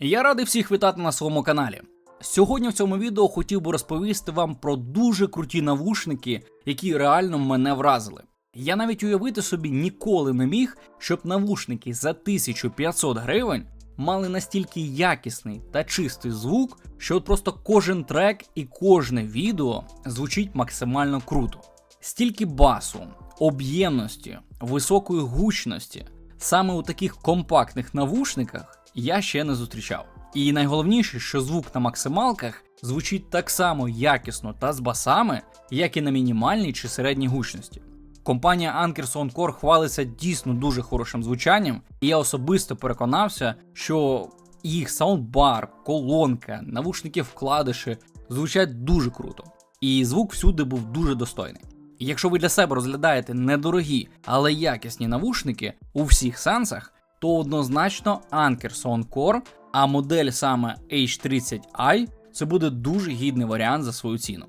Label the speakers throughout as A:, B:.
A: Я радий всіх вітати на своєму каналі. Сьогодні в цьому відео хотів би розповісти вам про дуже круті навушники, які реально мене вразили. Я навіть уявити собі ніколи не міг, щоб навушники за 1500 гривень мали настільки якісний та чистий звук, що от просто кожен трек і кожне відео звучить максимально круто. Стільки басу, об'ємності, високої гучності саме у таких компактних навушниках я ще не зустрічав. І найголовніше, що звук на максималках звучить так само якісно та з басами, як і на мінімальній чи середній гучності. Компанія Anker Soundcore хвалиться дійсно дуже хорошим звучанням, і я особисто переконався, що їх саундбар, колонка, навушники вкладиші звучать дуже круто. І звук всюди був дуже достойний. Якщо ви для себе розглядаєте недорогі, але якісні навушники у всіх сенсах, то однозначно Anker Soundcore, а модель саме H30i це буде дуже гідний варіант за свою ціну.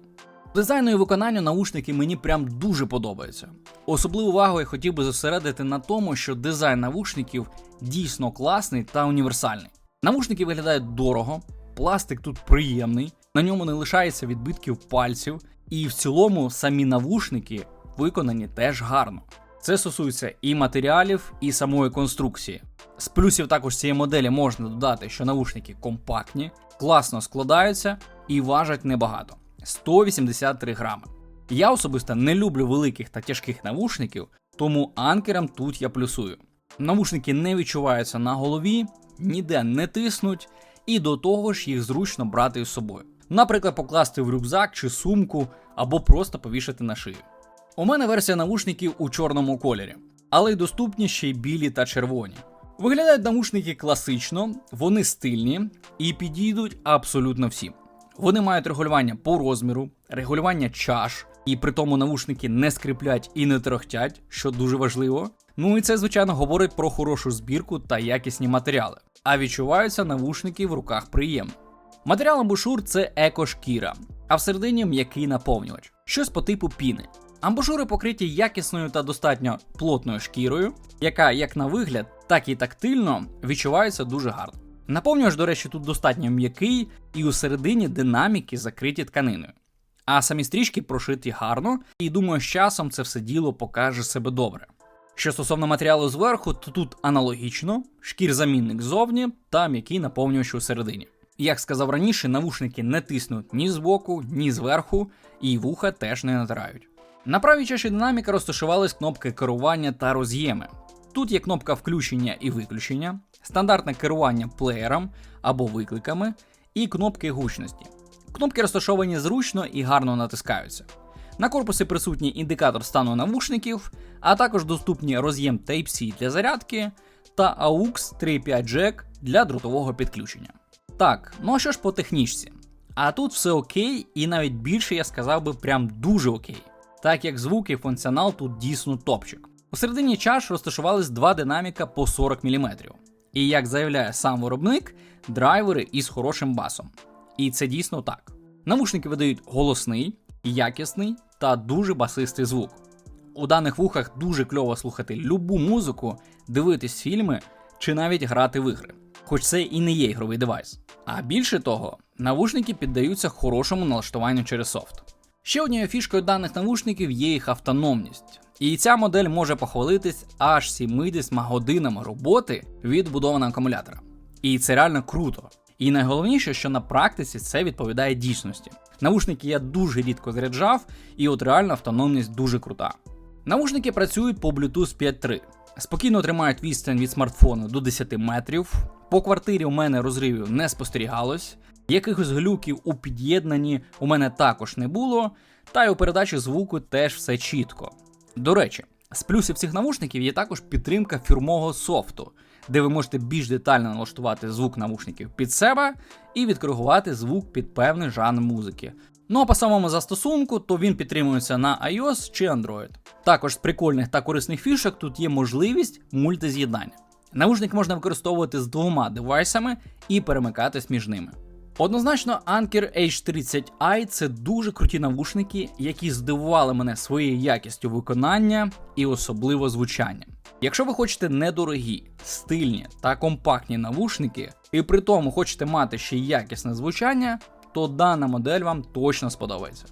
A: Дизайну і виконанню наушники мені прям дуже подобаються. Особливу увагу я хотів би зосередити на тому, що дизайн навушників дійсно класний та універсальний. Навушники виглядають дорого, пластик тут приємний, на ньому не лишається відбитків пальців, і в цілому самі навушники виконані теж гарно. Це стосується і матеріалів, і самої конструкції. З плюсів також цієї моделі можна додати, що навушники компактні, класно складаються і важать небагато 183 грами. Я особисто не люблю великих та тяжких навушників, тому анкерам тут я плюсую. Навушники не відчуваються на голові, ніде не тиснуть, і до того ж їх зручно брати з собою. Наприклад, покласти в рюкзак чи сумку, або просто повішати на шию. У мене версія навушників у чорному кольорі, але й доступні ще й білі та червоні. Виглядають навушники класично, вони стильні і підійдуть абсолютно всім. Вони мають регулювання по розміру, регулювання чаш, і при тому навушники не скріплять і не трохтять, що дуже важливо. Ну і це, звичайно, говорить про хорошу збірку та якісні матеріали. А відчуваються навушники в руках приємно. Матеріал амбушур це екошкіра, а всередині м'який наповнювач, щось по типу піни. Амбушури покриті якісною та достатньо плотною шкірою, яка як на вигляд, так і тактильно відчувається дуже гарно. Наповнювач, до речі, тут достатньо м'який і у середині динаміки закриті тканиною. А самі стрічки прошиті гарно, і думаю, з часом це все діло покаже себе добре. Що стосовно матеріалу зверху, то тут аналогічно, шкір-замінник ззовні та м'який наповнювач у середині. Як сказав раніше, навушники не тиснуть ні збоку, ні зверху, і вуха теж не натирають. На правій чаші динаміка розташувались кнопки керування та роз'єми. Тут є кнопка включення і виключення, стандартне керування плеєром або викликами, і кнопки гучності. Кнопки розташовані зручно і гарно натискаються. На корпусі присутній індикатор стану навушників, а також доступні роз'єм Type-C для зарядки та AUX 3.5 Jack для дротового підключення. Так, ну а що ж по технічці? А тут все окей, і навіть більше я сказав би прям дуже окей, так як звук і функціонал тут дійсно топчик. У середині чаш розташувались два динаміка по 40 мм. І як заявляє сам виробник, драйвери із хорошим басом. І це дійсно так. Навушники видають голосний, якісний та дуже басистий звук. У даних вухах дуже кльово слухати любу музику, дивитись фільми чи навіть грати в ігри. Хоч це і не є ігровий девайс. А більше того, навушники піддаються хорошому налаштуванню через софт. Ще однією фішкою даних навушників є їх автономність. І ця модель може похвалитись аж 70 годинами роботи від вбудованого акумулятора. І це реально круто. І найголовніше, що на практиці це відповідає дійсності. Навушники я дуже рідко заряджав, і от реально автономність дуже крута. Навушники працюють по Bluetooth 5.3. Спокійно тримають відстань від смартфону до 10 метрів. По квартирі у мене розривів не спостерігалось. Якихось глюків у під'єднанні у мене також не було, та й у передачі звуку теж все чітко. До речі, з плюсів цих навушників є також підтримка фірмового софту, де ви можете більш детально налаштувати звук навушників під себе і відкоригувати звук під певний жанр музики. Ну а по самому застосунку, то він підтримується на iOS чи Android. Також з прикольних та корисних фішок тут є можливість мультиз'єднання. Навушник можна використовувати з двома девайсами і перемикатись між ними. Однозначно, Anker H30i це дуже круті навушники, які здивували мене своєю якістю виконання і особливо звучанням. Якщо ви хочете недорогі, стильні та компактні навушники, і при тому хочете мати ще якісне звучання, то дана модель вам точно сподобається.